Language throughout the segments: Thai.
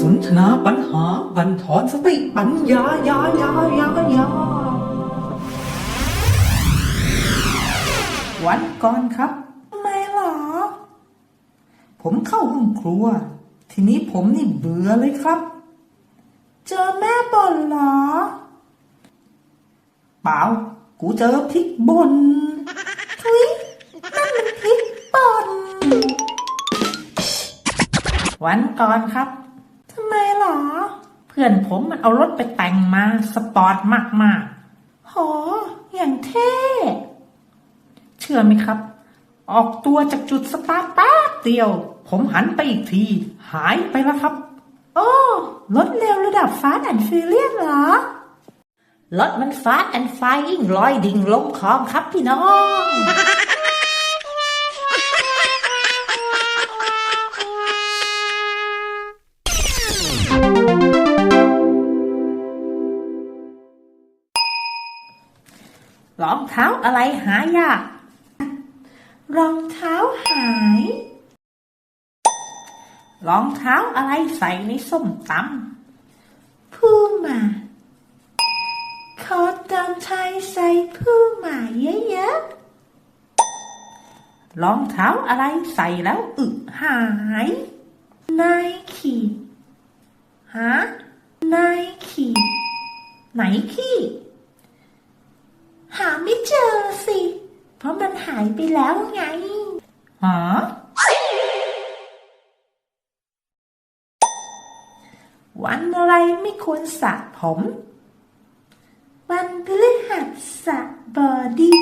สนทนาปัญหาบันทอนสติปัญญายายายายาวันก่อนครับทำไมหรอ ผมเข้าห้องครัว ทีนี้ผมนี่เบื่อเลยครับ เจอแม่บ่นเหรอ เปล่า กูเจอพริกบ่นทุยนั่นมันพริกป่นวันก่อนครับ ทำไมหรอ เพื่อนผมมันเอารถไปแต่งมา สปอร์ตมากๆโหอย่างเท่ เชื่อไหมครับ ออกตัวจากจุดสตาร์ทแป๊บเดียว ผมหันไปอีกที หายไปแล้วครับ โอ้รถเร็วระดับฟาสต์แอนด์ฟิเลียนเหรอรถมันฟาสต์แอนด์ไฟยิ่งลอยดิ่งลงคลองครับพี่น้อง รองเท้าอะไรหายาก รองเท้าหาย รองเท้าอะไรใส่ในส้มตำพูมาขอตามไทยใส่พูมาเยอะๆ รองเท้าอะไรใส่แล้วอึหายไนขีฮะไนขีไหนขี้ หาไม่เจอสิ เพราะมัน หายไปแล้วไงหาวันอะไรไม่ควรสระผม วันพฤหัสบดี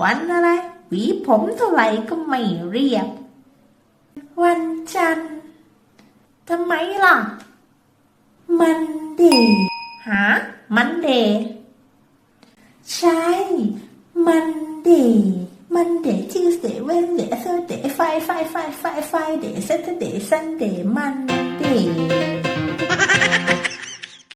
วันอะไรหวีผมเท่าไหร่ก็ไม่เรียบ วันจันทร์ทำไมล่ะ มันเดย์หามันเดย์ใช่ มันเดย์มันเดย์ทิวสเดย์เวนเดย์เซอร์เดย์ไฟไฟไฟไฟไฟเดย์เซตเดย์ซันเดย์มัน